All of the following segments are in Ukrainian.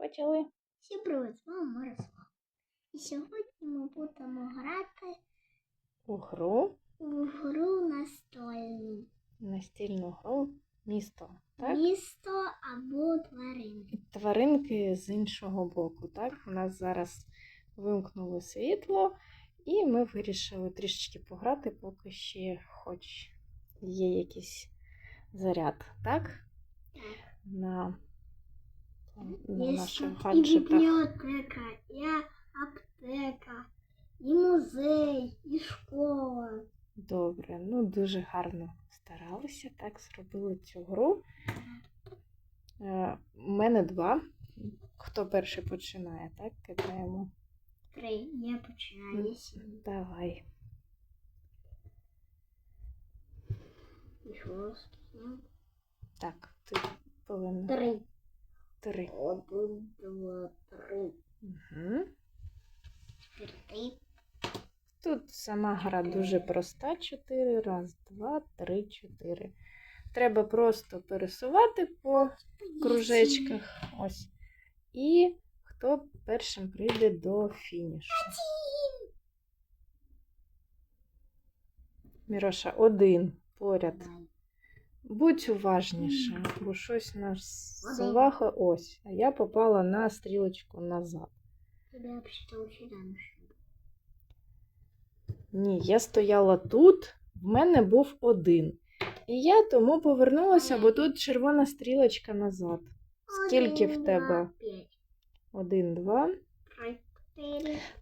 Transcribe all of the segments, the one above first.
Почали. Всім привіт, з вами Мирослав. І сьогодні ми будемо грати У гру, в гру настольну. настільну гру місто. Так? Місто або тварини. І тваринки з іншого боку. Так? У нас зараз вимкнули світло, і ми вирішили трішечки пограти, поки ще хоч є якийсь заряд, так? На, на наших тут і бібліотека, і аптека, і музей, і школа. Добре, ну дуже гарно старалися, так, зробили цю гру. Е, У мене два. Хто перший починає, так? Кидаємо. Три. Я починаю. Давай. І шостий. Так, ти повинна. Три. Три. Один, два, три. Угу. Тут сама гра дуже проста. Чотири. Раз, два, три, чотири. Треба просто пересувати по кружечках. Ось. І хто першим прийде до фінішу. Міроша, один поряд. Будь уважніше, бо щось нас заваха ось. А я попала на стрілочку назад. Ні, я стояла тут, в мене був один. І я тому повернулася, бо тут червона стрілочка назад. Скільки в тебе? Один, два,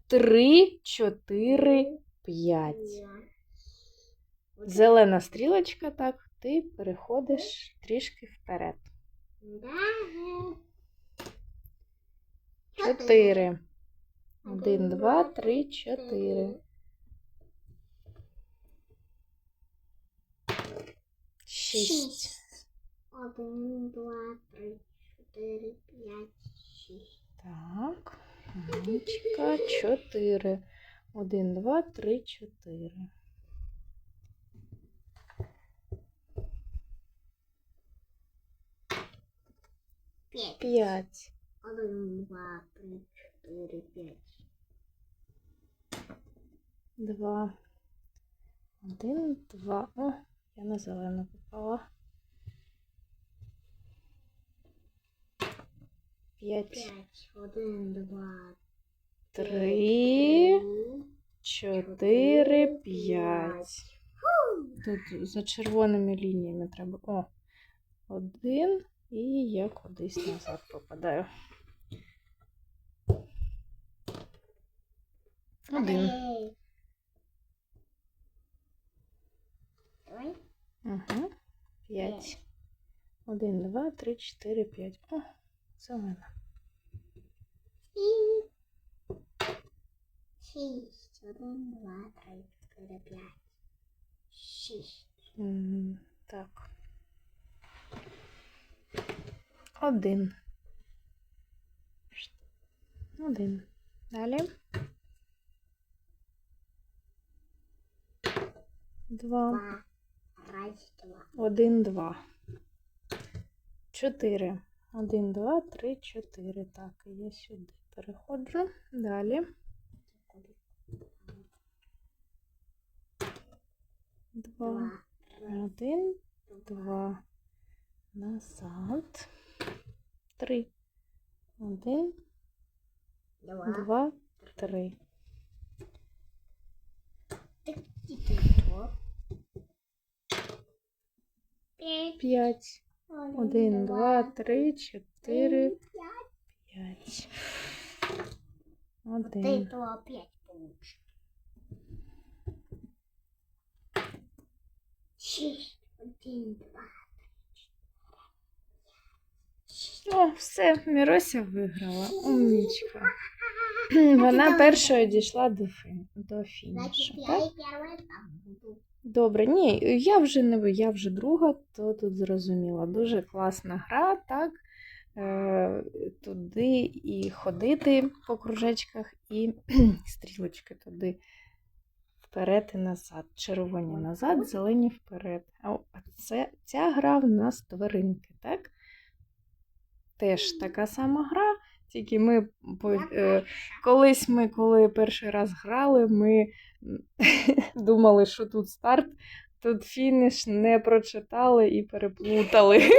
Три, чотири, п'ять. Зелена стрілочка, так, ти переходиш трішки вперед. Чотири. Один, два, три, чотири. Шість. Один, два, три, чотири, п'ять, шість. Так. Умничка. Чотири. Один, два, три, чотири. П'ять. Один, два, три, чотири, п'ять. Два. Один, два. О, я на зелену попала. П'ять. П'ять. Один, два, Три. Чотири, п'ять. Тут за червоними лініями треба. О, один. І я кудись назад попадаю. Один. Угу. П'ять. Один, два, три, чотири, п'ять. О, зелена. І шість. Один, два, три, чотири, п'ять. Шість. Так. Один. Один. Далі. Два. Один, два. Чотири. Один, два, три, чотири. Так, я сюди переходжу. Далі. Два. Два. Один, два. Назад. Три. Один, два. два, три. П'ять. П'ять. Один, два, три, чотири, п'ять. Один. то опять получишь. Шесть. Один, два. О, все, Мірося виграла. Умнічка. Вона першою дійшла до, фі- до фінішу. Так? Добре, ні, я вже не ви, я вже друга, то тут зрозуміла. Дуже класна гра, так? Е, туди і ходити по кружечках, і стрілочки туди вперед і назад. Червоні назад, зелені вперед. А це, ця гра в нас тваринки, так? Теж така сама гра, Тільки ми по- е, колись ми, коли перший раз грали, ми думали, що тут старт, тут фініш не прочитали і переплутали.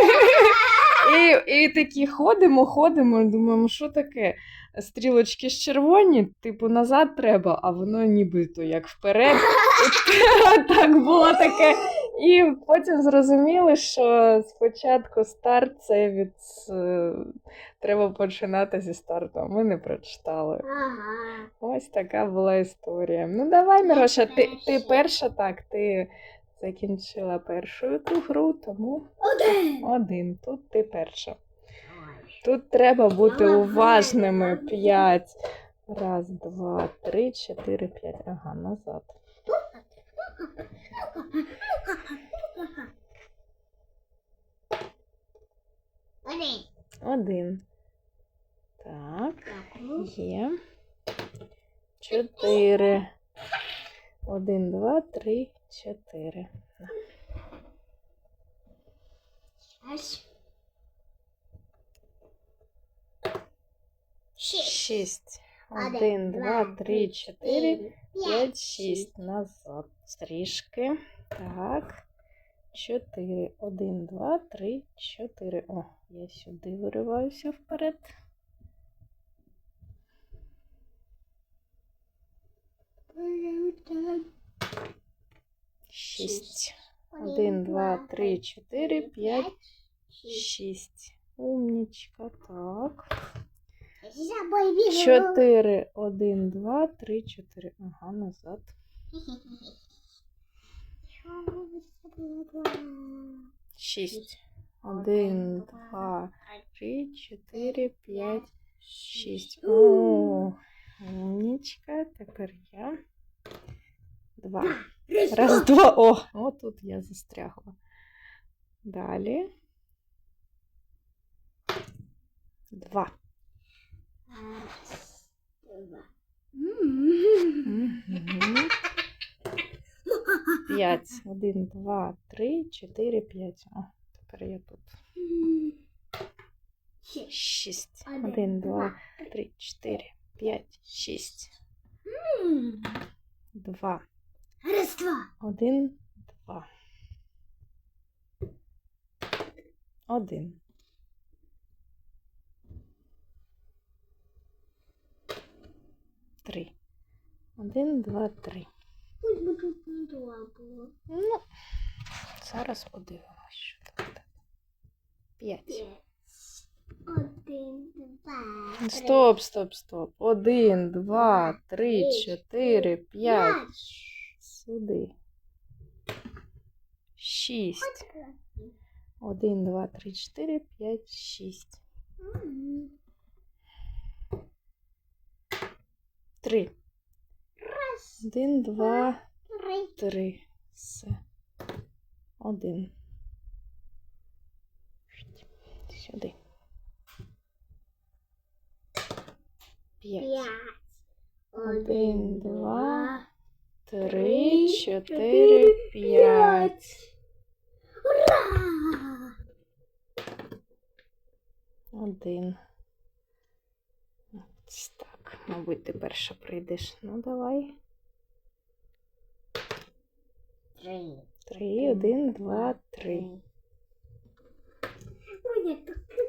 І, і такі ходимо, ходимо, думаємо, що таке? Стрілочки ж червоні, типу назад треба, а воно нібито як вперед. Так було таке. І потім зрозуміли, що спочатку старт це від е, треба починати зі старту. Ми не прочитали. Ага. Ось така була історія. Ну давай, Мироша, ти, ти перша. перша, так, ти закінчила першу ту гру, тому Один. один. Тут ти перша. Тут треба бути уважними. П'ять. Раз, два, три, чотири, п'ять. Ага, назад. Один. Один. Так, є. Чотири. Один, два, три, чотири. Шість. Один, два, три, чотири, П'ять. шість. Назад. Трішки. Так. Чотири. Один, два, три, чотири. О, я сюди вириваюся вперед. Шість. Один, два, три, чотири, п'ять, шість. Умнічка. Так. Чотири. Один, два, три, чотири. Ага, назад. Шість. Один, два, три, чотири, п'ять, шість. О, умнічка. Тепер я. Два. Раз, два. О, о, тут я застрягла. Далі. Два. Раз, два. П'ять. Один, два, три, чотири, п'ять. О, тепер я тут. Шість. Один, два, три, чотири, п'ять, шість. Два. Раз, два. Один, два. Один. Три. Один, два, три. Пусть бы тут не два было. Ну, зараз подивимось, що там. буде. Пять. Один, два, три, Стоп, стоп, стоп. Один, два, три, чотири, п'ять. Сюди. Шість. Один, два, три, чотири, п'ять, шість. Три. Один, два, три. Все. Один. Сюди. П'ять. пять. Один, два, Три, чотири, п'ять. Ура! Один. Ось так. Мабуть, ти перша прийдеш. Ну, давай. Три. Три, один, два, три.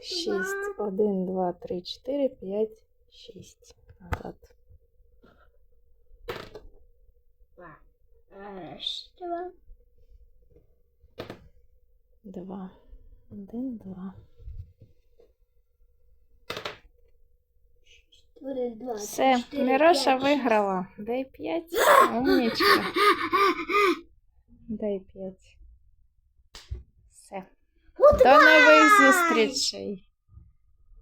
Шість. Один, два, три, чотири, п'ять, шість. Назад. два. Два. Один, два. Четыре, два, Все, Міроша виграла. Дай п'ять. Умнічка. Дай п'ять. Все. До нових зустрічей.